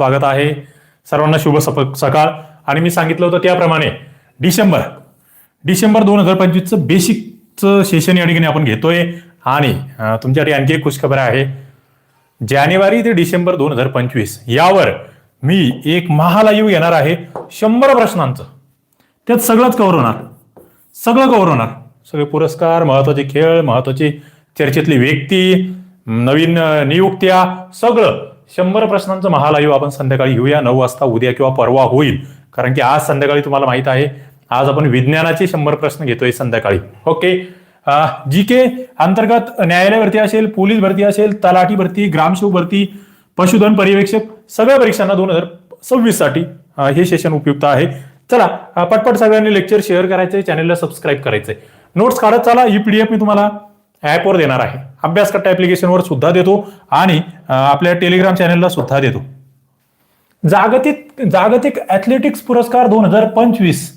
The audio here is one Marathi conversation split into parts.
स्वागत आहे. सर्वांना शुभ सप- सकाळ. आणि मी सांगितलं होतं त्याप्रमाणे डिसेंबर डिसेंबर दोन हजार पंचवीसचं बेसिकचं सेशन या ठिकाणी आपण घेतोय. आणि तुमच्यासाठी आणखी एक खुशखबर आहे. जानेवारी ते डिसेंबर दोन हजार पंचवीस यावर मी एक महालाईव येणार आहे. शंभर प्रश्नांचं. त्यात सगळंच कव्हर होणार. सगळं कव्हर होणार. सगळे पुरस्कार महत्त्वाचे खेळ महत्वाची चर्चेतली व्यक्ती नवीन नियुक्त्या सगळं. शंभर प्रश्नांचं महालाईव्ह आपण संध्याकाळी घेऊया. नऊ वाजता उद्या किंवा परवा होईल. कारण की आज संध्याकाळी तुम्हाला माहीत आहे. आज आपण विज्ञानाचे शंभर प्रश्न घेतोय संध्याकाळी. ओके? जी के अंतर्गत न्यायालय भरती असेल पोलीस भरती असेल तलाठी भरती ग्रामसेवक भरती पशुधन पर्यवेक्षक सगळ्या परीक्षांना दोन हजार सव्वीससाठी हे सेशन उपयुक्त आहे. चला पटपट सगळ्यांनी लेक्चर शेअर करायचे चॅनलला सबस्क्राईब करायचंय. नोट्स काढत चला. ही पीडीएफ मी तुम्हाला ॲपवर देणार आहे. अभ्यास कट्टा सुद्धा देतो आणि आपल्या टेलिग्राम चॅनलला सुद्धा देतो. जागतिक जागतिक ॲथलेटिक्स पुरस्कार दोन हजार पंचवीस.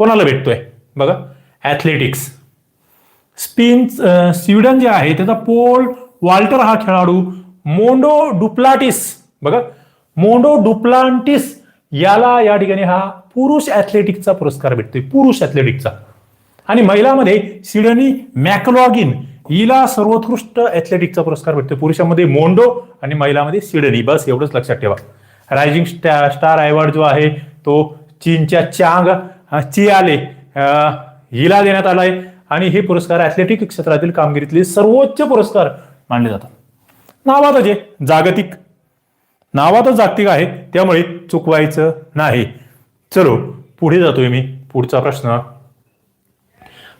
कोणाला भेटतोय? बघा ॲथलेटिक्स स्पिन स्वीडन जे आहे त्याचा पोल वाल्टर हा खेळाडू मोंडो डुप्लाटिस बघा मोंडो डुप्लांटिस याला या ठिकाणी हा पुरुष ऍथलेटिकचा पुरस्कार भेटतोय. पुरुष ॲथलेटिक्सचा आणि महिलामध्ये सिडनी मॅकलॉगिन हिला सर्वोत्कृष्ट ॲथलेटिकचा पुरस्कार भेटतो पुरुषांमध्ये मोंडो आणि महिलामध्ये सिडनी. बस एवढंच लक्षात ठेवा. रायझिंग स्टा स्टार अवॉर्ड जो आहे तो चीनच्या चांग चियाले हिला देण्यात आला आहे आणि हे पुरस्कार ॲथलेटिक क्षेत्रातील कामगिरीतले सर्वोच्च पुरस्कार मानले जातात. नावातच आहे जागतिक. नावातच जागतिक आहे त्यामुळे चुकवायचं नाही. चलो पुढे जातोय मी. पुढचा प्रश्न.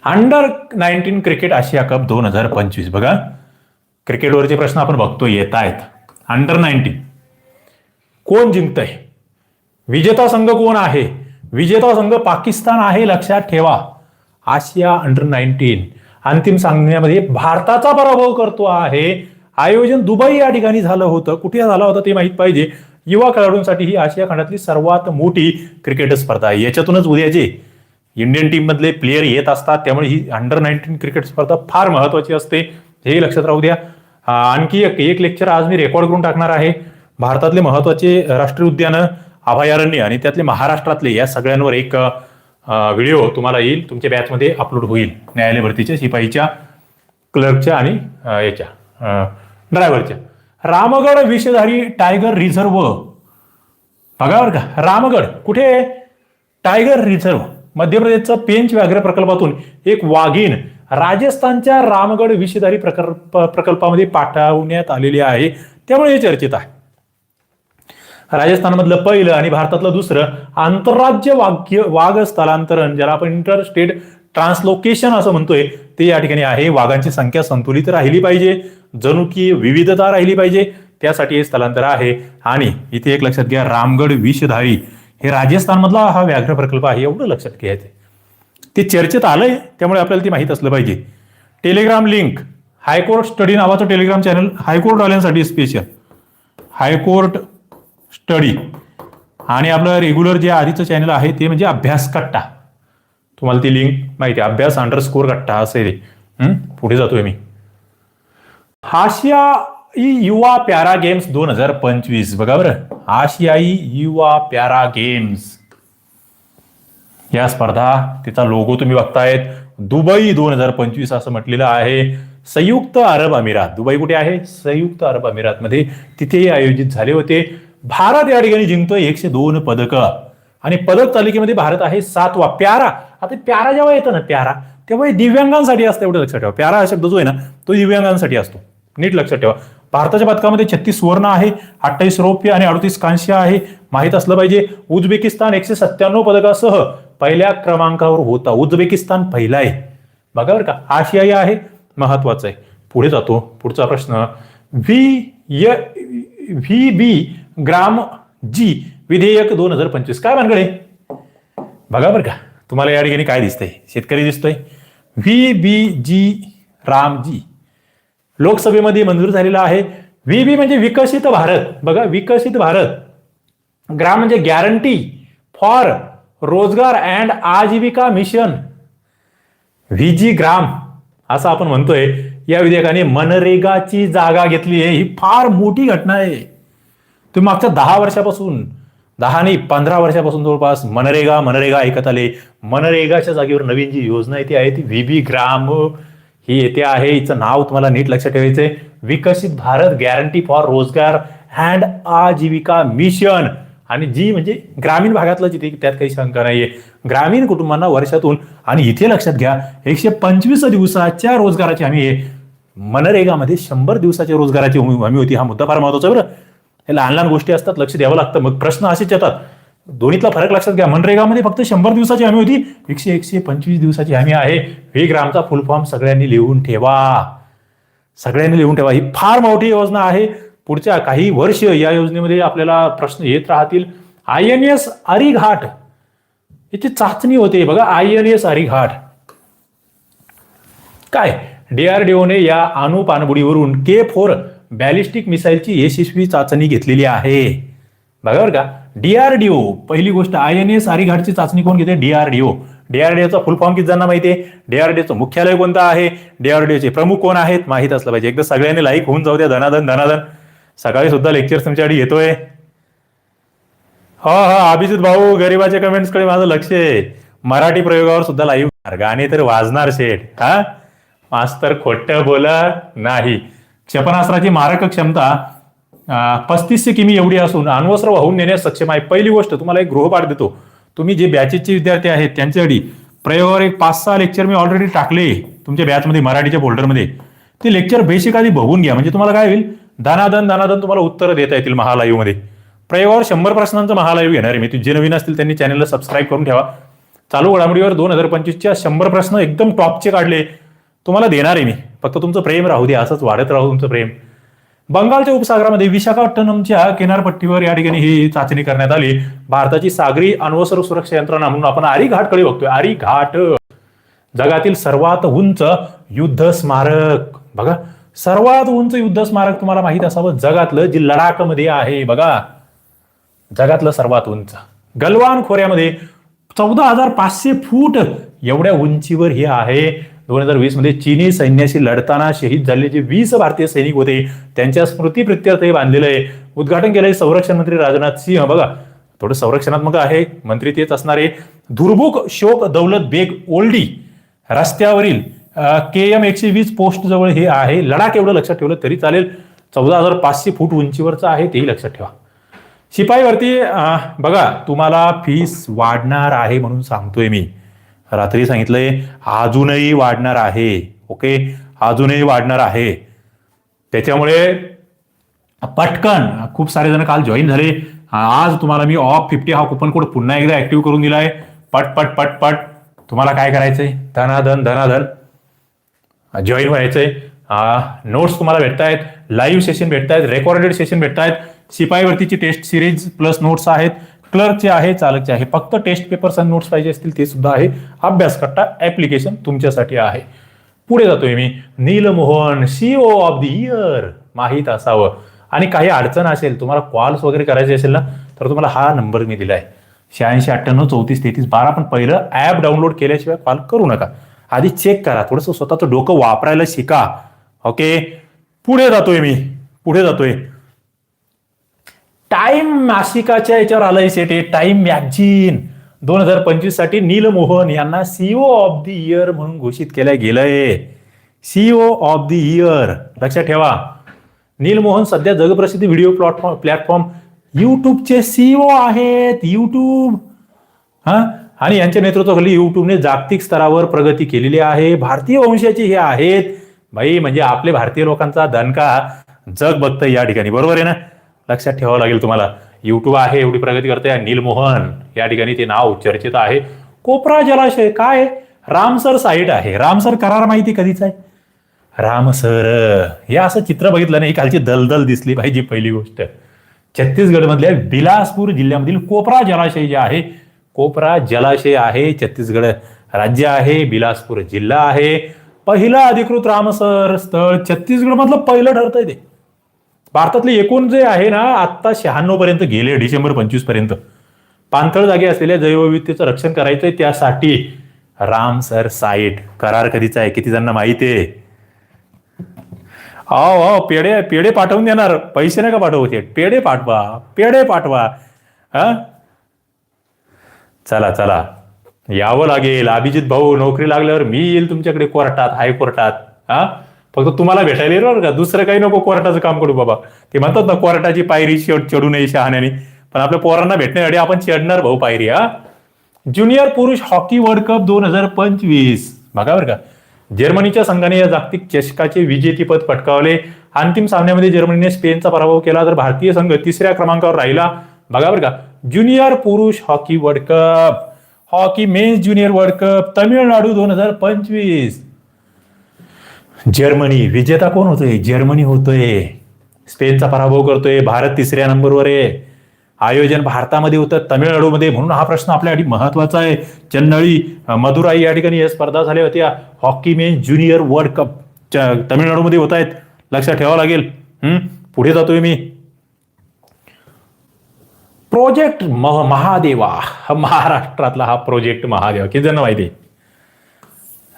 अंडर नाईन्टीन क्रिकेट आशिया कप दोन हजार पंचवीस. बघा क्रिकेटवरचे प्रश्न आपण बघतोय येत आहेत अंडर नाईन्टीन कोण जिंकतंय? विजेता संघ कोण आहे? विजेता संघ पाकिस्तान आहे लक्षात ठेवा. आशिया अंडर नाईन्टीन अंतिम सामन्यामध्ये भारताचा पराभव करतो आहे. आयोजन दुबई या ठिकाणी झालं होतं. कुठे झालं होतं ते माहीत पाहिजे. युवा खेळाडूंसाठी ही आशिया खंडातली सर्वात मोठी क्रिकेट स्पर्धा आहे. याच्यातूनच उद्याचे इंडियन टीम मधले प्लेयर येत असतात त्यामुळे ही अंडर नाईन्टीन क्रिकेट स्पर्धा फार महत्वाची असते. हे लक्षात राहू द्या. आणखी एक एक लेक्चर आज मी रेकॉर्ड करून टाकणार आहे. भारतातले महत्त्वाचे राष्ट्रीय उद्यानं अभयारण्य आणि त्यातले महाराष्ट्रातले या सगळ्यांवर एक व्हिडिओ तुम्हाला येईल. तुमच्या बॅचमध्ये अपलोड होईल. न्यायालय भरतीच्या शिपाईच्या क्लर्कच्या आणि याच्या ड्रायव्हरच्या रामगड विषधारी टायगर रिझर्व बघा बरं का. रामगड कुठे? आहे? टायगर रिझर्व्ह मध्य प्रदेशचा पेंच व्याघ्र प्रकल्पातून एक वाघीण राजस्थानच्या रामगड विषधारी प्रकल्प प्रकल्पामध्ये पाठवण्यात आलेली आहे. त्यामुळे हे चर्चेत आहे. राजस्थानमधलं पहिलं आणि भारतातलं दुसरं आंतरराज्य वाघ्य वाघ स्थलांतरण ज्याला आपण इंटर स्टेट ट्रान्सलोकेशन असं म्हणतोय ते या ठिकाणी आहे. वाघांची संख्या संतुलित राहिली पाहिजे. जनुकीय विविधता राहिली पाहिजे. त्यासाठी हे स्थलांतर आहे. आणि इथे एक लक्षात घ्या रामगड विषधारी हे राजस्थानमधला हा व्याघ्र प्रकल्प आहे एवढं लक्षात घ्यायचं ते चर्चेत आलंय त्यामुळे आपल्याला ते माहीत असलं पाहिजे. Telegram link high court study नावाचं टेलिग्राम चॅनल हायकोर्ट वाल्यांसाठी स्पेशल हायकोर्ट स्टडी. आणि आपलं रेग्युलर जे आधीचं चॅनल आहे ते म्हणजे अभ्यास कट्टा. तुम्हाला ती लिंक माहिती आहे अभ्यास अंडरस्कोर कट्टा असेल पुढे जातोय मी. हाशिया युवा प्यारा गेम्स दोन हजार पंचवीस. बघा बरं. आशियाई युवा प्यारा गेम्स. या स्पर्धा तिचा लोगो तुम्ही बघतायत. दुबई दोन हजार पंचवीस असं म्हटलेलं आहे. संयुक्त अरब अमिरात. दुबई कुठे आहे? संयुक्त अरब अमिरात मध्ये तिथेही आयोजित झाले होते. भारत या ठिकाणी जिंकतोय एकशे दोन पदक. आणि पदक तालिकेमध्ये भारत आहे सातवा. प्यारा. आता प्यारा जेव्हा येतं ना प्यारा तेव्हा दिव्यांगांसाठी असतं एवढं लक्षात ठेवा. प्यारा हा शब्द जो आहे ना तो दिव्यांगांसाठी असतो. नीट लक्षात ठेवा. भारताच्या पदकामध्ये छत्तीस सुवर्ण आहे अठ्ठावीस रौप्य आणि अडतीस कांस्य आहे. माहीत असलं पाहिजे उझबेकिस्तान एकशे सत्त्याण्णव पदकासह पहिल्या क्रमांकावर होता. उझबेकिस्तान पहिला आहे. बघा बरं का आशियाई आहे महत्वाचं आहे. पुढे जातो पुढचा प्रश्न. व्ही य व्ही बी ग्राम जी विधेयक दोन हजार पंचवीस. काय भानगड आहे बघा बरं का तुम्हाला या ठिकाणी काय दिसतंय? शेतकरी दिसतोय. V B G RAM G. लोकसभेमध्ये मंजूर झालेला आहे. व्ही बी म्हणजे विकसित भारत. बघा विकसित भारत. ग्राम म्हणजे guarantee for Rozgar and Ajeevika mission VG ग्राम असं आपण म्हणतोय. या विधेयकाने मनरेगाची जागा घेतली आहे. ही फार मोठी घटना आहे. तुम्ही मागच्या दहा वर्षापासून दहा नाही पंधरा वर्षापासून जवळपास मनरेगा मनरेगा ऐकत आले. मनरेगाच्या जागेवर नवीन जी योजना येते आहे ती व्हीबी ग्राम. ही येते आहे. हिचं नाव तुम्हाला नीट लक्षात ठेवायचंय. Viksit Bharat guarantee for Rozgar and Ajeevika mission आणि जी म्हणजे ग्रामीण भागातलं जिथे त्यात काही शंका नाहीये. ग्रामीण कुटुंबांना वर्षातून आणि इथे लक्षात घ्या एकशे पंचवीस दिवसाच्या रोजगाराची हमी आहे. मनरेगामध्ये शंभर दिवसाच्या रोजगाराची हमी होती. हा मुद्दा फार महत्त्वाचा बरं. हे लहान लहान गोष्टी असतात लक्ष द्यावं लागतं. मग प्रश्न असेच येतात. दोन्हीतला फरक लक्षात घ्या. मनरेगामध्ये फक्त शंभर दिवसाची हमी होती. एकशे एकशे पंचवीस दिवसाची हमी आहे. हे ग्रामचा फुल फॉर्म सगळ्यांनी लिहून ठेवा. सगळ्यांनी लिहून ठेवा. ही फार मोठी योजना आहे. पुढच्या काही वर्ष या योजनेमध्ये आपल्याला प्रश्न येत राहतील. आय एन एस अरिघाट याची चाचणी होते. बघा आय एन एस अरिघाट काय? डीआरडीओने या अणु पाणबुडीवरून के फोर बॅलिस्टिक मिसाईलची यशस्वी चाचणी घेतलेली आहे. बघा बरं का. डीआरडीओ पहिली गोष्ट आय एन एस आरीघाटची चाचणी कोण घेते डीआरडीओ डीआरडीओचा फुल फॉर्म किती जणांना माहिती आहे डीआरडीओचं मुख्यालय कोणतं आहे? डीआरडीओचे प्रमुख कोण आहेत? माहीत असलं पाहिजे. एकदा सगळ्यांनी लाईक होऊन जाऊ द्या. धनाधन धनाधन. सकाळी सुद्धा लेक्चर तुमच्याकडे येतोय. हा हा अभिजित भाऊ गरिबाच्या कमेंट्सकडे माझं लक्ष आहे. मराठी प्रयोगावर सुद्धा लाईव्ह गाणे तर वाजणार शेठ. हा? मास्तर खोटं बोला नाही. क्षेपणास्त्राची मारक क्षमता पस्तीसशे किमी एवढी असून अण्वस्त्र वाहून नेण्यास सक्षम आहे. पहिली गोष्ट तुम्हाला एक गृहपाठ देतो. तुम्ही जे बॅचेसचे विद्यार्थी आहेत त्यांच्यासाठी प्रयोगावर एक पाच सहा लेक्चर मी ऑलरेडी टाकले तुमच्या बॅचमध्ये मराठीच्या फोल्डरमध्ये. ते लेक्चर बेसिक आधी बघून घ्या. म्हणजे तुम्हाला काय होईल? दानादन दानादन तुम्हाला उत्तरं देता येतील महालाईव्ह प्रयोगावर शंभर प्रश्नांचं महालाईव्ह घेणार आहे. मी जे नवीन असतील त्यांनी चॅनलला सबस्क्राईब करून ठेवा. चालू घडामोडीवर दोन हजार पंचवीसच्या शंभर प्रश्न एकदम टॉपचे काढले. तुम्हाला देणार आहे मी. फक्त तुमचं प्रेम राहू दे असंच वाढत राहू तुमचं प्रेम. बंगालच्या उपसागरामध्ये विशाखापट्टणमच्या किनारपट्टीवर या ठिकाणी ही चाचणी करण्यात आली. भारताची सागरी अण्वस्त्र सुरक्षा यंत्रणा म्हणून आपण आरी घाटकडे बघतोय. आरी घाट. जगातील सर्वात उंच युद्ध स्मारक. बघा सर्वात उंच युद्ध स्मारक तुम्हाला माहीत असावं? जगातलं जे लडाखमध्ये आहे बघा. जगातलं सर्वात उंच. गलवान खोऱ्यामध्ये चौदा हजार पाचशे फूट एवढ्या उंचीवर हे आहे. दोन हजार वीसमध्ये चीनी सैन्याशी लढताना शहीद झालेले जे वीस भारतीय सैनिक होते त्यांच्या स्मृती प्रत्यर्थ हे बांधलेलं आहे. उद्घाटन केलंय संरक्षण मंत्री राजनाथ सिंह. बघा थोडं संरक्षणात्मक आहे मंत्री तेच असणारे दुर्भुक शोक दौलत बेग ओल्डी रस्त्यावरील के एम एकशे वीस पोस्ट जवळ हे आहे. लडाख एवढं लक्षात ठेवलं तरी चालेल. चौदा हजार पाचशे फूट उंचीवरचं आहे तेही लक्षात ठेवा. शिपाईवरती बघा तुम्हाला फीस वाढणार आहे म्हणून सांगतोय मी. रात्री सांगितलंय अजूनही वाढणार आहे. ओके? अजूनही वाढणार आहे. त्याच्यामुळे पटकन खूप सारे जण काल जॉईन झाले. आज तुम्हाला मी ऑफ फिफ्टी हा कुपन कोड पुन्हा एकदा ऍक्टिव्ह करून दिलाय. पट पट पट पट. तुम्हाला काय करायचंय? धनाधन धनाधन. जॉईन व्हायचंय. नोट्स तुम्हाला भेटतायत. लाईव्ह सेशन भेटतायत. रेकॉर्डेड सेशन भेटतायत. शिपाईवरतीची टेस्ट सिरीज प्लस नोट्स आहेत. क्लर्कचे आहे चालकचे आहे फक्त टेस्ट पेपर्स आणि नोट्स पाहिजे असतील ते सुद्धा आहे. अभ्यास कट्टा ऍप्लिकेशन तुमच्यासाठी आहे. पुढे जातोय मी. Neal Mohan CEO of the year माहीत असावं. आणि काही अडचण असेल तुम्हाला कॉल्स वगैरे करायचे असेल ना तर तुम्हाला हा नंबर मी दिला आहे शहाऐंशी अठ्ठ्याण्णव चौतीस तेहतीस बारा पण पहिलं ॲप डाउनलोड केल्याशिवाय कॉल करू नका. आधी चेक करा. थोडंसं स्वतःचं डोकं वापरायला शिका. ओके पुढे जातोय मी. पुढे जातोय. टाइम मासिकाच्या याच्यावर आलंय सेट हे टाइम मॅगझिन. दोन हजार पंचवीससाठी नीलमोहन यांना सीओ ऑफ द इयर म्हणून घोषित केलं गेलंय. सीओ ऑफ द इयर लक्षात ठेवा. नीलमोहन सध्या जगप्रसिद्ध व्हिडिओ प्लॅटफॉर्म प्लॅटफॉर्म युट्यूबचे सीओ आहेत. युट्यूब हा? आणि यांच्या नेतृत्वाखाली युट्यूबने जागतिक स्तरावर प्रगती केलेली आहे. भारतीय वंशाचे हे आहेत. भाई म्हणजे आपले भारतीय लोकांचा दणका जग बघतं या ठिकाणी. बरोबर आहे ना? लक्षात ठेवावं लागेल तुम्हाला. युट्यूब आहे एवढी प्रगती करते. नीलमोहन या ठिकाणी ते नाव चर्चेत आहे. कोपरा जलाशय काय? रामसर साईट आहे. रामसर करार माहिती कधीच आहे? रामसर. हे असं चित्र बघितलं नाही. खालची दलदल दिसली पाहिजे पहिली गोष्ट. छत्तीसगडमधल्या बिलासपूर जिल्ह्यामधील कोपरा जलाशय जे आहे कोपरा जलाशय आहे छत्तीसगड राज्य आहे बिलासपूर जिल्हा आहे. पहिलं अधिकृत रामसर स्थळ छत्तीसगडमधलं पहिलं ठरतंय ते. भारतातले एकूण जे आहे ना आत्ता शहाण्णव पर्यंत गेले डिसेंबर पंचवीसपर्यंत. पाणथळ जागे असलेल्या जैवविविधतेचं रक्षण करायचंय त्यासाठी राम सर साईट करार कधीचा आहे किती जणांना माहिती आहे? आओ आओ पेढे पेढे पाठवून देणार. पैसे नका पाठवू थेट पेढे पाठवा पेढे पाठवा. हा? चला चला. यावं लागेल. अभिजित भाऊ नोकरी लागल्यावर मी येईल तुमच्याकडे कोर्टात हायकोर्टात. हा? फक्त तुम्हाला भेटायला येईल बरं का? दुसरं काही नको कोर्टाचं काम करू बाबा. ते म्हणतात ना कोर्टाची पायरी चढू नये शहाण्याने. पण आपल्या पोरांना भेटण्यासाठी आपण चढणार भाऊ पायरी हा? ज्युनियर पुरुष हॉकी वर्ल्ड कप दोन हजार पंचवीस. बघा बरं का. जर्मनीच्या संघाने या जागतिक चषकाचे विजेतेपद पटकावले. अंतिम सामन्यामध्ये जर्मनीने स्पेनचा पराभव केला तर भारतीय संघ तिसऱ्या क्रमांकावर राहिला. बघा बरं का. ज्युनियर पुरुष hockey world cup. Hockey men's junior world cup Tamil Nadu दोन हजार पंचवीस. जर्मनी विजेता कोण होतोय? जर्मनी होतोय. स्पेनचा पराभव करतोय. भारत तिसऱ्या नंबरवर आहे. आयोजन भारतामध्ये होतं तमिळनाडूमध्ये. म्हणून हा प्रश्न आपल्यासाठी महत्त्वाचा आहे. चन्नळी मदुराई या ठिकाणी या स्पर्धा झाल्या होत्या. Hockey men junior world cup तमिळनाडूमध्ये होत आहेत. लक्षात ठेवावं लागेल. हम्म? पुढे जातोय मी. प्रोजेक्ट म- महादेवा. हा महाराष्ट्रातला हा प्रोजेक्ट महादेवा. किती जण माहिती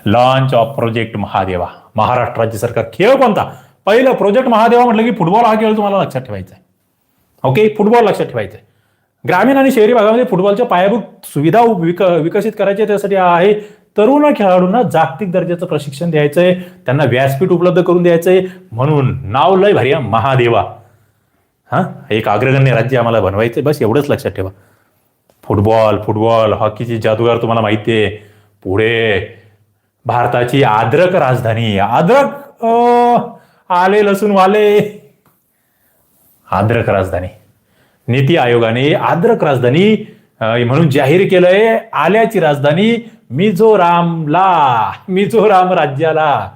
launch of project Mahadeva. Maharashtra राज्य सरकार खेळ कोणता? पहिलं प्रोजेक्ट महादेवा म्हटलं की फुटबॉल हा खेळ तुम्हाला लक्षात ठेवायचा आहे. ओके फुटबॉल लक्षात ठेवायचा आहे. ग्रामीण आणि शहरी भागामध्ये फुटबॉलच्या पायाभूत सुविधा विक विकसित करायच्या त्यासाठी आहे. तरुण खेळाडूंना जागतिक दर्जाचं प्रशिक्षण द्यायचं आहे. त्यांना व्यासपीठ उपलब्ध करून द्यायचं आहे. म्हणून नाव लय भारी महादेवा. हा? एक अग्रगण्य राज्य आम्हाला बनवायचं बस एवढंच लक्षात ठेवा. फुटबॉल फुटबॉल हॉकीची जादूगार तुम्हाला माहिती आहे. पुढे भारताची आद्रक राजधानी. आद्रक आले लसूण वाले. आद्रक राजधानी. नीती आयोगाने आद्रक राजधानी म्हणून जाहीर केलंय. आल्याची राजधानी मिझोरामला. मिझोराम राज्याला.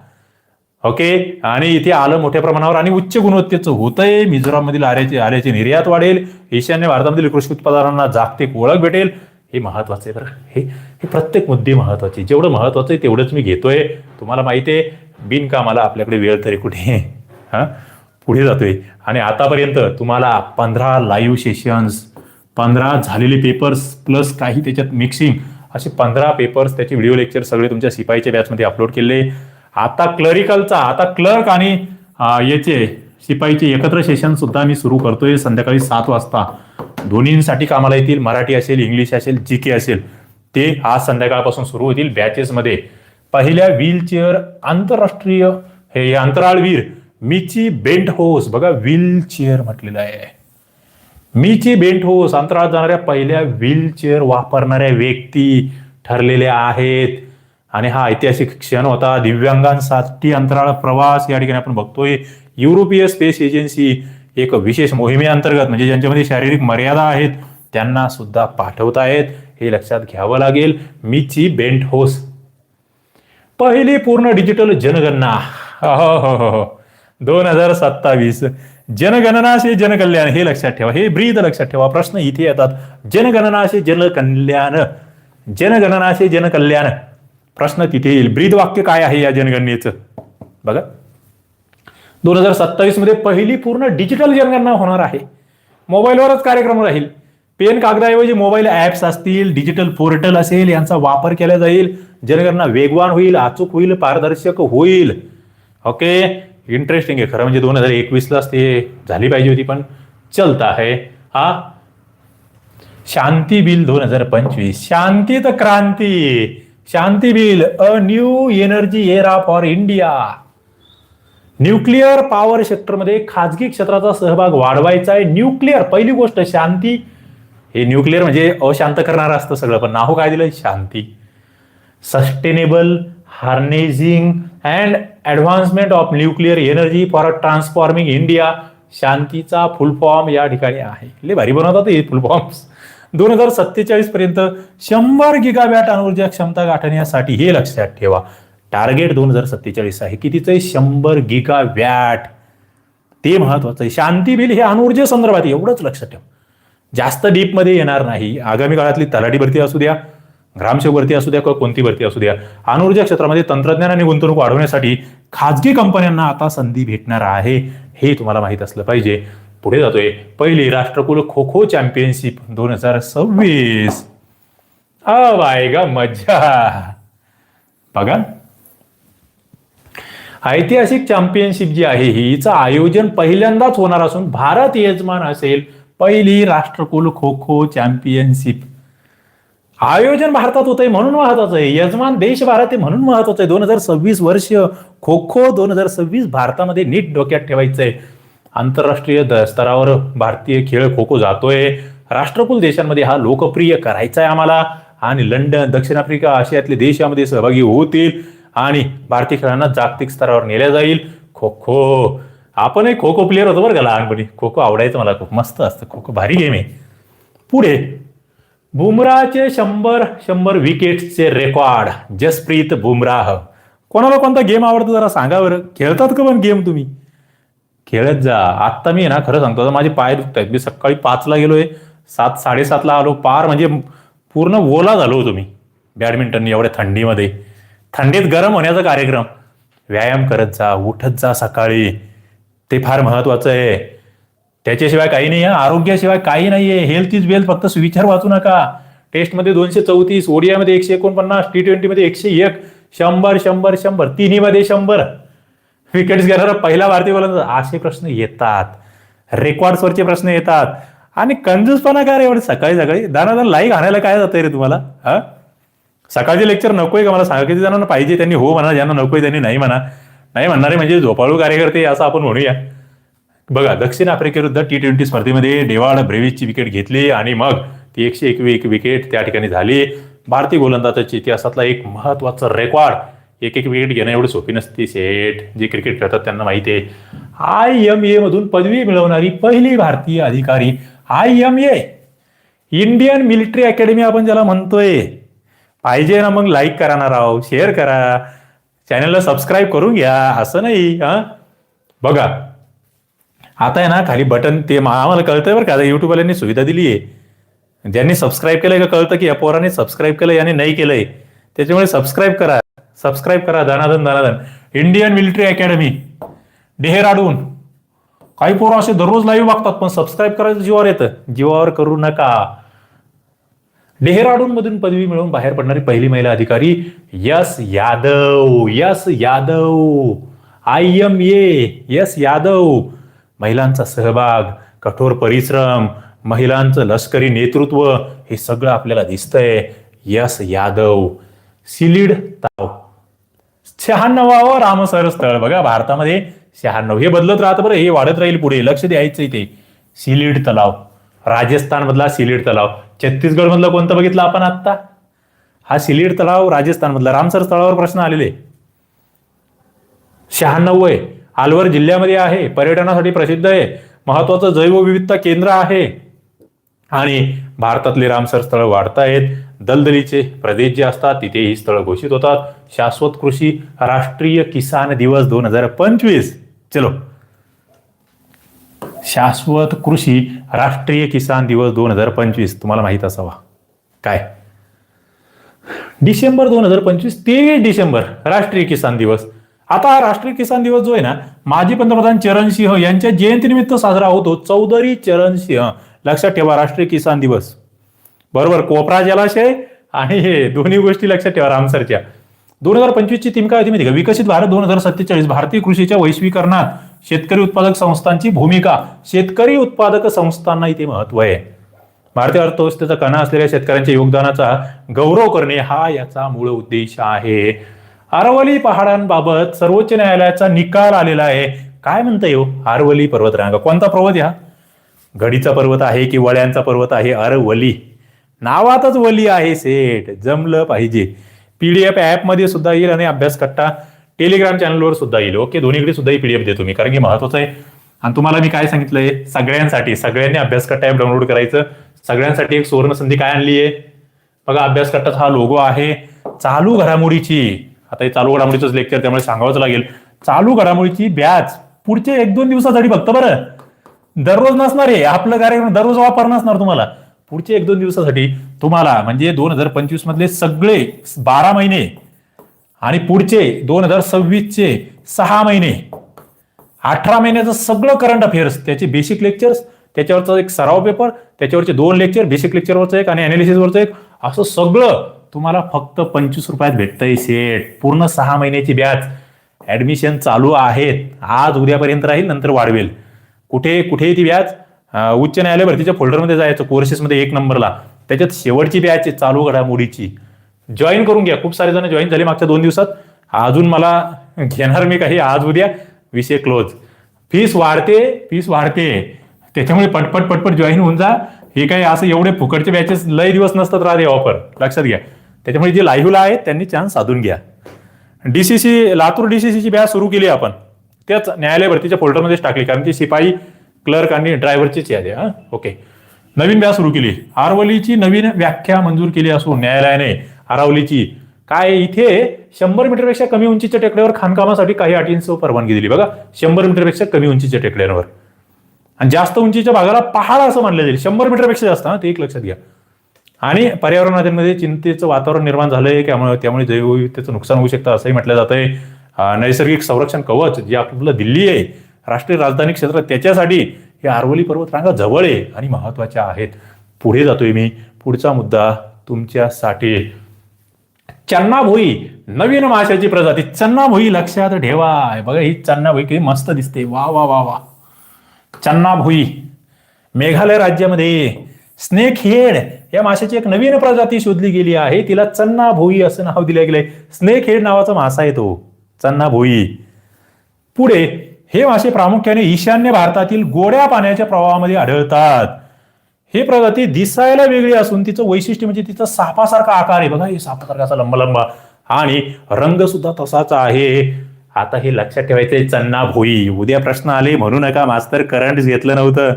ओके? आणि इथे आलं मोठ्या प्रमाणावर आणि उच्च गुणवत्तेचं होतंय. मिझोराम मधील आल्याची आल्याची निर्यात वाढेल. ईशान्य भारतामधील कृषी उत्पादनांना जागतिक ओळख भेटेल. हे महत्वाचं आहे बरं. हे हे प्रत्येक मुद्दे महत्त्वाचे. जेवढं महत्वाचं आहे तेवढंच मी घेतोय. तुम्हाला माहिती आहे बिनकामाला आपल्याकडे वेळ तरी कुठे हां? पुढे जातोय. आणि आतापर्यंत तुम्हाला पंधरा लाईव्ह सेशन्स पंधरा झालेले पेपर्स प्लस काही त्याच्यात मिक्सिंग असे पंधरा पेपर्स त्याचे व्हिडिओ लेक्चर सगळे तुमच्या सिपाईच्या बॅचमध्ये अपलोड केले. आता क्लरिकलचा आता क्लर्क आणि याचे शिपाईचे एकत्र सेशन सुद्धा मी सुरू करतोय. संध्याकाळी सात वाजता. दोन्हींसाठी कामाला येतील. मराठी असेल इंग्लिश असेल जी के असेल. ते आज संध्याकाळपासून सुरू होतील बॅचेसमध्ये पहिल्या व्हीलचेअर आंतरराष्ट्रीय हे अंतराळवीर मिची बेंट होस. बघा व्हीलचेअर म्हटलेलं आहे. मीची बेंट होस. अंतराळात जाणाऱ्या पहिल्या व्हीलचेअर वापरणाऱ्या व्यक्ती ठरलेल्या आहेत. आणि हा ऐतिहासिक क्षण होता. दिव्यांगांसाठी अंतराळ प्रवास या ठिकाणी आपण बघतोय. युरोपीय स्पेस एजन्सी एक विशेष मोहिमेअंतर्गत म्हणजे ज्यांच्यामध्ये शारीरिक मर्यादा आहेत त्यांना सुद्धा पाठवत आहेत हे लक्षात घ्यावं लागेल. मीची बेंट होस. पहिली पूर्ण डिजिटल जनगणना. हो हो हो हो दोन हजार सत्तावीस. जनगणना से जनकल्याण हे लक्षात ठेवा. हे ब्रीद लक्षात ठेवा. प्रश्न इथे येतात. जनगणना से जनकल्याण. जनगणना से जनकल्याण. प्रश्न तिथे येईल. ब्रीद वाक्य काय आहे या जनगणनेचं? बघा. दोन हजार सत्तावीसमध्ये पहिली पूर्ण डिजिटल जनगणना होणार आहे. मोबाईलवरच कार्यक्रम राहील. पेन कागदाऐवजी मोबाईल ऍप्स असतील डिजिटल पोर्टल असेल यांचा वापर केला जाईल. जनगणना वेगवान होईल अचूक होईल पारदर्शक होईल. ओके? इंटरेस्टिंग आहे. खरं म्हणजे दोन हजार एकवीसलाच ते झाली पाहिजे होती पण चलता आहे. हा? शांती बिल दोन हजार पंचवीस. शांती तर क्रांती. Shanti bill a new energy era for India. Nuclear power सेक्टरमध्ये खाजगी क्षेत्राचा सहभाग वाढवायचा आहे. न्यूक्लिअर पहिली गोष्ट शांती हे न्यूक्लिअर म्हणजे अशांत करणारं असतं सगळं पण नाव काय दिलं? Shanti. Sustainable harnessing and advancement of nuclear energy for transforming India शांतीचा फुल फॉर्म या ठिकाणी आहे. लय भारी बनवतात हे फुल फॉर्म्स दोन हजार सत्तेचाळीस पर्यंत शंभर गिगाबॅट अणुऊर्जा क्षमता गाठण्यासाठी हे लक्षात ठेवा. टार्गेट दोन हजार सत्तेचाळीस आहे. कितीचं आहे? शंभर गिगावॅट ते महत्वाचं आहे. शांती बिल हे अणुऊर्जे संदर्भात एवढंच लक्षात ठेवा. जास्त डीपमध्ये येणार नाही. आगामी काळातली तलाठी भरती असू द्या ग्रामसेवक भरती असू द्या किंवा कोणती भरती असू द्या अणुऊर्जा क्षेत्रामध्ये तंत्रज्ञान आणि गुंतवणूक वाढवण्यासाठी खाजगी कंपन्यांना आता संधी भेटणार आहे हे तुम्हाला माहीत असलं पाहिजे. पुढे जातोय. पहिली राष्ट्रकुल खो खो चॅम्पियनशिप दोन हजार सव्वीस. अवाय गा मज्जा. बघा. ऐतिहासिक चॅम्पियनशिप जी आहे हिचं आयोजन पहिल्यांदाच होणार असून भारत यजमान असेल पहिली राष्ट्रकुल खो खो चॅम्पियनशिप. आयोजन भारतात होतंय म्हणून महत्वाचं आहे यजमान देश भारत आहे म्हणून महत्वाचं आहे दोन हजार सव्वीस वर्ष खो खो दोन हजार सव्वीस भारतामध्ये नीट डोक्यात ठेवायचंय. आंतरराष्ट्रीय स्तरावर भारतीय खेळ खो खो जातोय. राष्ट्रकुल देशांमध्ये हा लोकप्रिय करायचा आहे आम्हाला. आणि लंडन दक्षिण आफ्रिका आशियातले देश यामध्ये सहभागी होतील आणि भारतीय खेळांना जागतिक स्तरावर नेल्या जाईल. खो खो आपण एक खो खो प्लेअर होतो बरं का लहानपणी. खो खो आवडायचं मला खूप. मस्त असतं. खो खो भारी गेम आहे. पुढे. बुमराचे शंभर शंभर विकेट्सचे रेकॉर्ड जसप्रीत बुमराह. कोणाला कोणता गेम आवडतो जरा सांगा बरं. खेळतात का पण गेम तुम्ही? खेळत जा. आत्ता मी आहे ना खरं सांगतो माझे पाय दुखत आहेत मी सकाळी पाचला गेलोय. सात साडेसातला आलो. पार म्हणजे पूर्ण ओला झालो होतो मी. बॅडमिंटन एवढ्या थंडीमध्ये. थंडीत गरम होण्याचा कार्यक्रम. व्यायाम करत जा उठत जा सकाळी. ते फार महत्वाचं आहे. त्याच्याशिवाय काही नाही आहे. आरोग्याशिवाय काही नाहीये हेल्थ इज वेल्थ फक्त सुविचार वाचू नका. टेस्टमध्ये दोनशे चौतीस ओडियामध्ये एकशे एकोणपन्नास टी ट्वेंटीमध्ये एकशे एक शंभर शंभर शंभर तिन्हीमध्ये शंभर. विकेट्स घेणारा पहिला भारतीय गोलंदाज असे प्रश्न येतात. रेकॉर्ड्सवरचे प्रश्न येतात. आणि कंजूसपणा काय रे एवढे सकाळी सकाळी. दाना लाईक आणायला काय जातंय रे तुम्हाला? हा? सकाळचे लेक्चर नकोय का? मला सांगा. किती जणांना पाहिजे? त्यांनी हो म्हणा. ज्यांना नकोय त्यांनी नाही म्हणा. नाही म्हणणारे म्हणजे झोपाळू कार्यकर्ते असं आपण म्हणूया. बघा दक्षिण आफ्रिकेविरुद्ध टी ट्वेंटी स्पर्धेमध्ये डेवाड ब्रेविसची विकेट घेतली आणि मग ती एकशे एक विकेट त्या ठिकाणी झाली. भारतीय गोलंदाजाच्या इतिहासातला एक महत्त्वाचा रेकॉर्ड एक एक विकेट घेणं एवढी सोपी नसती सेट जे क्रिकेट खेळतात त्यांना माहिती आहे. आय एम ए मधून पदवी मिळवणारी पहिली भारतीय अधिकारी I M A Indian military academy आपण ज्याला म्हणतोय. पाहिजे ना मग लाईक करा ना राव शेअर करा. चॅनलला सबस्क्राईब करून घ्या असं नाही हा? बघा. आता आहे ना खाली बटन ते आम्हाला कळतंय बरं का आता युट्यूबवाल्यांनी सुविधा दिली आहे. ज्यांनी सबस्क्राईब केलंय का कळतं की या पोराने सबस्क्राईब केलं याने नाही केलंय. त्याच्यामुळे सबस्क्राईब करा. सबस्क्राईब करा धनाधन धनाधन इंडियन मिलिटरी अकॅडमी डेहराडून. काही पोरं असे दररोज लाईव्ह मागतात पण सबस्क्राईब करायचं जीवावर येतं. जीवावर करू नका. डेहराडून मधून पदवी मिळवून बाहेर पडणारी पहिली महिला अधिकारी S Yadav S Yadav I M A S Yadav. महिलांचा सहभाग कठोर परिश्रम महिलांचं लष्करी नेतृत्व हे सगळं आपल्याला दिसतंय. यस यादव. सिलीड ताव. शहाण्णवावं रामसर स्थळ. बघा भारतामध्ये शहाण्णव. हे बदलत राहतं बरं हे वाढत राहील पुढे. लक्ष द्यायचं इथे सिलीड तलाव. राजस्थानमधला सिलीड तलाव. छत्तीसगड मधलं कोणतं बघितलं आपण आत्ता? हा सिलीड तलाव राजस्थान मधला रामसर स्थळावर प्रश्न आलेले. शहाण्णव आहे अलवर जिल्ह्यामध्ये आहे. पर्यटनासाठी प्रसिद्ध आहे. महत्वाचं जैवविविधता केंद्र आहे. आणि भारतातले रामसर स्थळ वाढतायत दलदलीचे प्रदेश जे असतात तिथे ही स्थळं घोषित होतात. शाश्वत कृषी राष्ट्रीय किसान दिवस दोन हजार पंचवीस. चलो. शाश्वत कृषी राष्ट्रीय किसान दिवस दोन हजार पंचवीस. तुम्हाला माहीत असावा. काय? डिसेंबर दोन हजार पंचवीस तेवीस डिसेंबर राष्ट्रीय किसान दिवस. आता हा राष्ट्रीय किसान दिवस जो आहे ना माजी पंतप्रधान चरणसिंह यांच्या जयंतीनिमित्त साजरा होतो चौधरी चरणसिंह लक्षात ठेवा राष्ट्रीय किसान दिवस. बरोबर कोपरा जलाशय आणि हे दोन्ही गोष्टी लक्षात ठेवा रामसरच्या. दोन हजार पंचवीसची थीम काय होती माहिती का? विकसित भारत दोन हजार सत्तेचाळीस भारतीय कृषीच्या वैश्वीकरणात शेतकरी उत्पादक संस्थांची भूमिका. शेतकरी उत्पादक संस्थांना इथे महत्त्व आहे. भारतीय अर्थव्यवस्थेचा कणा असलेल्या शेतकऱ्यांच्या योगदानाचा गौरव करणे हा याचा मूळ उद्देश आहे. अरवली पहाडांबाबत सर्वोच्च न्यायालयाचा निकाल आलेला आहे. काय म्हणता येऊ अरवली पर्वतरांग. कोणता पर्वत या? गडीचा पर्वत आहे की वळ्यांचा पर्वत आहे? अरवली नावातच वली आहे सेठ. जमलं पाहिजे. पीडीएफ ॲपमध्ये सुद्धा येईल आणि अभ्यास कट्टा. टेलिग्राम चॅनलवर सुद्धा येईल ओके? दोन्हीकडे सुद्धा ही पीडीएफ देतो मी कारण की महत्वाचं आहे. आणि तुम्हाला मी काय सांगितलंय? सगळ्यांसाठी सगळ्यांनी अभ्यास कट्टा ॲप डाउनलोड करायचं. सगळ्यांसाठी एक सुवर्ण संधी काय आणली आहे? बघा अभ्यास कट्टाचा हा लोगो आहे. चालू घडामोडीची आता हे चालू घडामोडीचंच लेक्चर त्यामुळे सांगावंच लागेल. चालू घडामोडीची बॅच पुढचे एक दोन दिवसासाठी फक्त बरं. दररोज नसणार आहे आपलं कार्यक्रम दररोज वापर नसणार तुम्हाला. पुढचे एक दोन दिवसासाठी तुम्हाला म्हणजे दोन हजार पंचवीस मधले सगळे बारा महिने आणि पुढचे दोन हजार सव्वीसचे सहा महिने अठरा महिन्याचं सगळं करंट अफेअर्स त्याचे बेसिक लेक्चर्स त्याच्यावरचा एक सराव पेपर त्याच्यावरचे दोन लेक्चर बेसिक लेक्चरवरचं एक आणि अनालिसिसवरचं एक असं सगळं तुम्हाला फक्त पंचवीस रुपयात भेटतंय सेट पूर्ण सहा महिन्याची बॅच ॲडमिशन चालू आहेत. आज उद्यापर्यंत राहील नंतर वाढवेल. कुठे कुठे ती व्याज उच्च न्यायालय भरतीच्या फोल्डरमध्ये जायचं कोर्सेसमध्ये एक नंबरला. त्याच्यात शेवटची बॅच आहे चालू घडामोडीची जॉईन करून घ्या. खूप सारे जण जॉईन झाले मागच्या दोन दिवसात. अजून मला घेणार मी काही आज उद्या. विषय क्लोज फीस वाढते फीस वाढते. त्याच्यामुळे पटपट पटपट जॉईन होऊन जा. हे काही असं एवढे फुकटचे बॅचेस लय दिवस नसतात राहते ऑफर लक्षात घ्या. त्याच्यामुळे जे लाईव्हला आहेत त्यांनी चान्स साधून घ्या. डीसीसी लातूर डीसीसीची बॅच सुरू केली आपण. त्याच न्यायालय भरतीच्या पोर्टलमध्येच टाकली. कारण ती शिपाई क्लर्क आणि ड्रायव्हरचीच यादी आहे, ओके नवीन बॅच सुरू केली. आरवलीची नवीन व्याख्या मंजूर केली असून न्यायालयाने आरावलीची काय इथे शंभर मीटरपेक्षा कमी उंचीच्या टेकड्यावर खाणकामासाठी काही अटींसह परवानगी दिली. बघा शंभर मीटरपेक्षा कमी उंचीच्या टेकड्यांवर. आणि जास्त उंचीच्या भागाला पहाड असं मानलं जाईल. शंभर मीटरपेक्षा जास्त हा ते एक लक्षात घ्या. आणि पर्यावरणामध्ये चिंतेचं वातावरण निर्माण झालंय त्यामुळे त्यामुळे जैवविविधतेचं नुकसान होऊ शकतं असंही म्हटलं जातंय. आहे नैसर्गिक संरक्षण कवच जे आपलं दिल्ली आहे राष्ट्रीय राजधानी क्षेत्र त्याच्यासाठी हे आरवली पर्वतरांगा जवळ आहे आणि महत्त्वाच्या आहेत. पुढे जातोय मी. पुढचा मुद्दा तुमच्यासाठी. चन्नाभोई नवीन माशाची प्रजाती. चन्नाभोई लक्षात ठेवा. बघा ही चन्नाभोई किती मस्त दिसते. वा वा वा वा. चन्नाभोई मेघालय राज्यामध्ये स्नेक हेड या माशाची एक नवीन प्रजाती शोधली गेली आहे. तिला चन्ना भोई असं नाव दिलं गेलंय. स्नेक हेड नावाचा मासा आहे तो. चन्ना भोई पुढे हे मासे प्रामुख्याने ईशान्य भारतातील गोड्या पाण्याच्या प्रवाहामध्ये आढळतात. हे प्रजाती दिसायला वेगळी असून तिचं वैशिष्ट्य म्हणजे तिचा सापासारखा आकार आहे. बघा हे सापासारखा असा लंबा लंबा आणि रंग सुद्धा तसाच आहे. आता हे लक्षात ठेवायचे चन्ना भोई. उद्या प्रश्न आले म्हणू नका मास्तर करंट घेतलं नव्हतं.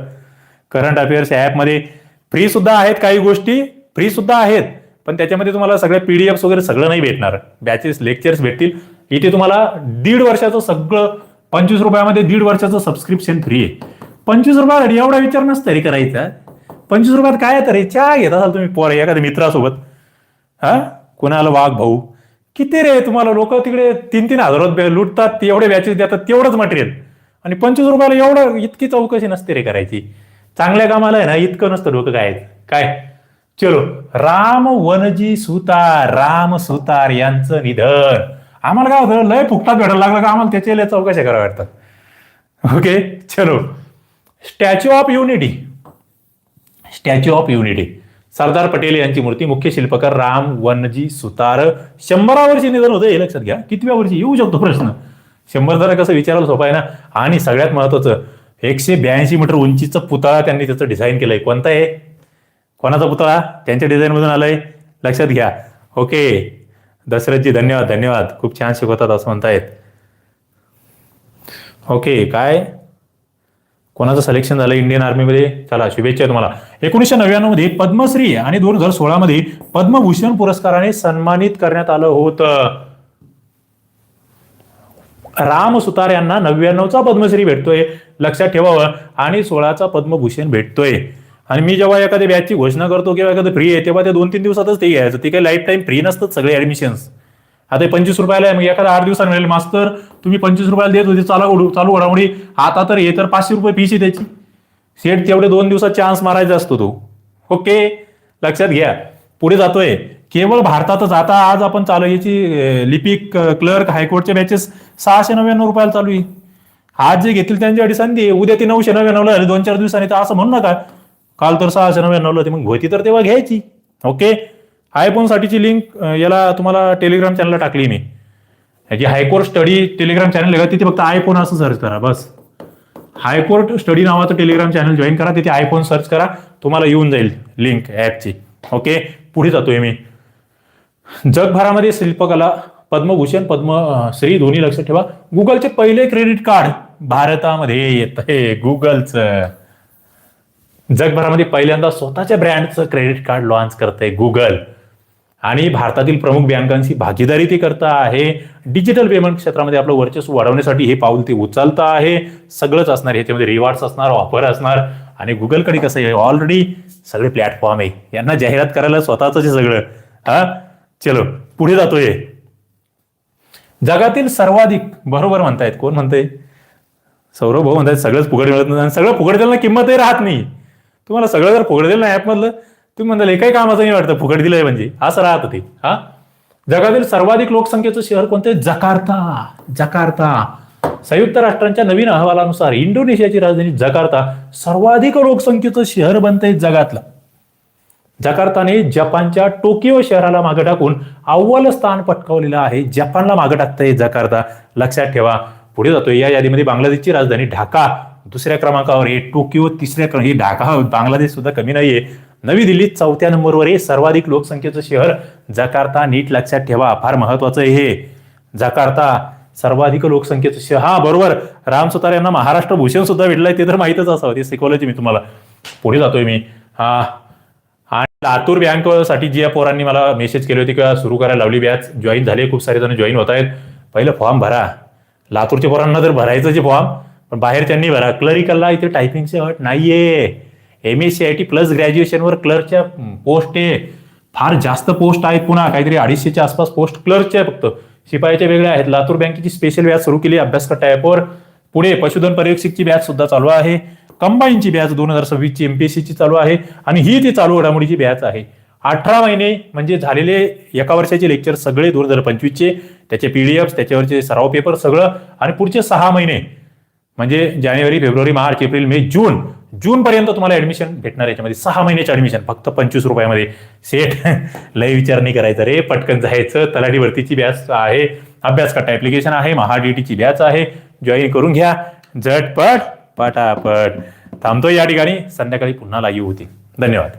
करंट अफेअर्स ॲपमध्ये फ्री सुद्धा आहेत काही गोष्टी फ्री सुद्धा आहेत. पण त्याच्यामध्ये तुम्हाला सगळ्या पीडीएफ वगैरे सगळं नाही भेटणार. बॅचेस लेक्चर्स भेटतील. इथे तुम्हाला दीड वर्षाचं सगळं पंचवीस रुपयामध्ये दीड वर्षाचं सबस्क्रिप्शन फ्री आहे. पंचवीस रुपयासाठी एवढा विचार नसतं रे करायचा. पंचवीस रुपयात काय तर रे चहा घेत असाल तुम्ही पोर एखाद्या मित्रासोबत. हा? कुणाला वाघ भाऊ? किती रे तुम्हाला लोक तिकडे तीन तीन हजारात लुटतात ते एवढे बॅचेस देतात तेवढंच मटेरियल आणि पंचवीस रुपयाला एवढं इतकी चौकशी नसते रे करायची. चांगल्या कामाला आहे ना इतकं नसतं लोक काय काय? चलो राम वनजी सुतार राम सुतार यांचं निधन. आम्हाला काय होतं लय फुकटात भेटायला लागलं का आम्हाला? त्याच्या लय चौकशा कराव्या वाटतात. ओके चलो. Statue of unity statue of unity Sardar Patel यांची मूर्ती मुख्य शिल्पकार राम वनजी सुतार. शंभरा वर्षी निधन होतं हे लक्षात घ्या. कितव्या वर्षी? येऊ शकतो प्रश्न. शंभर जरा कसं विचारायला सोपा आहे ना? आणि सगळ्यात महत्वाचं एकशे ब्याऐंशी मीटर उंचीचा पुतळा त्यांनी त्याचं डिझाईन केलंय. कोणता आहे? कोणाचा पुतळा? त्यांच्या डिझाईनमधून आलाय. लक्षात घ्या. ओके दशरथजी धन्यवाद धन्यवाद. खूप छान शिकवतात असं म्हणतायत. ओके काय? कोणाचं सिलेक्शन झालं? इंडियन आर्मीमध्ये चला शुभेच्छा तुम्हाला. एकोणीसशे नव्याण्णवमध्ये पद्मश्री आणि दोन हजार सोळा मध्ये पद्मभूषण पुरस्काराने सन्मानित करण्यात आलं होतं. राम सुतार यांना नव्याण्णवचा पद्मश्री भेटतोय. लक्षात ठेवावं. आणि सोळाचा पद्मभूषण भेटतोय. आणि मी जेव्हा एखाद्या बॅचची घोषणा करतो किंवा एखादं फ्री आहे तेव्हा ते दोन तीन दिवसातच ते घ्यायचं ते काही लाईफ टाईम फ्री नसतात सगळे ऍडमिशन्स आता हे पंचवीस रुपयाला आहे. मग एखादा आठ दिवसात मिळेल. मास्तर तुम्ही पंचवीस रुपयाला देत होते. चालू चालू घडामोडी. आता तर हे तर पाचशे रुपये फीस आहे त्याची. सेट तेवढे दोन दिवसात चान्स मारायचा असतो तो. ओके? लक्षात घ्या. पुढे जातोय. केवळ भारतातच. आता आज आपण चालू याची लिपिक क्लर्क हायकोर्टच्या बॅचेस सहाशे नव्याण्णव रुपयाला चालू आहे. आज जे घेतील त्यांच्यासाठी संधी आहे. उद्या ती नऊशे नव्याण्णवला झाली. दोन चार दिवसांनी तर असं म्हणू नका. काल तर सहाशे नव्याण्णवला होती. मग होती तर तेव्हा घ्यायची. ओके? आयफोन साठीची लिंक याला तुम्हाला टेलिग्राम चॅनलला टाकली मी. ह्याची हायकोर्ट स्टडी टेलिग्राम चॅनल आहे का? तिथे फक्त आयफोन असं सर्च करा बस. हायकोर्ट स्टडी नावाचं टेलिग्राम चॅनल जॉईन करा तिथे आयफोन सर्च करा तुम्हाला येऊन जाईल लिंक ॲपची ओके पुढे जातोय मी. जगभरामध्ये शिल्पकला पद्मभूषण पद्म श्री दोन्ही लक्षात ठेवा. गुगलचे पहिले क्रेडिट कार्ड भारतामध्ये येत हे गुगलचं जगभरामध्ये पहिल्यांदा स्वतःच्या ब्रँडचं क्रेडिट कार्ड लॉन्च करतंय गुगल आणि भारतातील प्रमुख बँकांची भागीदारी ते करता आहे. डिजिटल पेमेंट क्षेत्रामध्ये आपलं वर्चस्व वाढवण्यासाठी हे पाऊल ते उचलतं आहे. सगळंच असणार ह्याच्यामध्ये रिवॉर्ड्स असणार ऑफर असणार. आणि गुगलकडे कसं आहे ऑलरेडी सगळे प्लॅटफॉर्म आहे. यांना जाहिरात करायला स्वतःच आहे सगळं. हा? चलो पुढे जातोय. जगातील सर्वाधिक बरोबर म्हणतायत कोण म्हणतंय? सौरभ भाऊ म्हणतात सगळंच फुगड मिळत नाही. आणि सगळं फुगड दिलं किंमतही राहत नाही. तुम्हाला सगळं जर फुगड दिलं ना ॲपमधलं तुम्ही म्हणाल हे काही कामाचं नाही वाटतं फुकट दिलंय म्हणजे. असं राहत होते. हा? जगातील सर्वाधिक लोकसंख्येचं शहर कोणते जकार्ता. जकार्ता. संयुक्त राष्ट्रांच्या नवीन अहवालानुसार इंडोनेशियाची राजधानी जकार्ता सर्वाधिक लोकसंख्येचं शहर बनतंय जगातलं. जकार्ताने जपानच्या टोकियो शहराला मागे टाकून अव्वल स्थान पटकावलेलं आहे. जपानला मागे टाकतंय जकार्ता. लक्षात ठेवा. पुढे जातोय. या यादीमध्ये बांगलादेशची राजधानी ढाका. दुसऱ्या क्रमांकावर आहे. टोकियो तिसऱ्या क्रमांक ही ढाका बांगलादेश सुद्धा कमी नाहीये. नवी दिल्लीत चौथ्या नंबरवर आहे सर्वाधिक लोकसंख्येचं शहर. जकार्ता नीट लक्षात ठेवा फार महत्वाचं आहे हे. जकार्ता सर्वाधिक लोकसंख्येचं शहर. हा बरोबर. राम सुतार यांना महाराष्ट्र भूषण सुद्धा भेटलंय ते तर माहितच असावं. ते शिकवलं मी तुम्हाला पुढे जातोय मी. हा. आणि लातूर बँकसाठी जी या पोरांनी मला मेसेज केली होती किंवा सुरू करायला लावली बॅच. जॉईन झाले खूप सारे जण जॉईन होत आहेत. पहिलं फॉर्म भरा. लातूरच्या पोरांना जर भरायचं जे फॉर्म पण बाहेर त्यांनी भरा. क्लरिकलला इथे टायपिंगची अट नाहीये. M S C I T plus ग्रॅज्युएशनवर क्लर्कच्या पोस्ट आहे फार जास्त पोस्ट आहेत पुन्हा. काहीतरी अडीचशेच्या आसपास पोस्ट क्लर्कच्या फक्त. शिपायाच्या वेगळ्या आहेत. लातूर बँकेची स्पेशल बॅच सुरू केली. अभ्यास कट्टा ॲपवर पुढे पशुधन पर्यवेक्षकची बॅच सुद्धा चालू आहे. कंबाईनची बॅच दोन हजार सव्वीसची एमपीएससीची चालू आहे. आणि ही ती चालू घडामोडीची बॅच आहे अठरा महिने म्हणजे झालेले एका वर्षाचे लेक्चर सगळे दोन हजार पंचवीसचे. त्याचे पीडीएफ त्याच्यावरचे सराव पेपर सगळं. आणि पुढचे सहा महिने म्हणजे जानेवारी फेब्रुवारी मार्च एप्रिल मे जून. जून पर्यंत तुम्हाला ऍडमिशन भेटणार याच्यामध्ये सहा महिन्याचे ऍडमिशन फक्त पंचवीस रुपयामध्ये. सेट लय विचार नाही करायचा रे पटकन जायचं. तलाठी भरतीची बॅच आहे. अभ्यास कट्टा ऍप्लिकेशन आहे. महाडीटीची बॅच आहे. जॉईन करून घ्या. झटपट पटापट. थांबतो या ठिकाणी. संध्याकाळी पुन्हा लाईव्ह होती. धन्यवाद.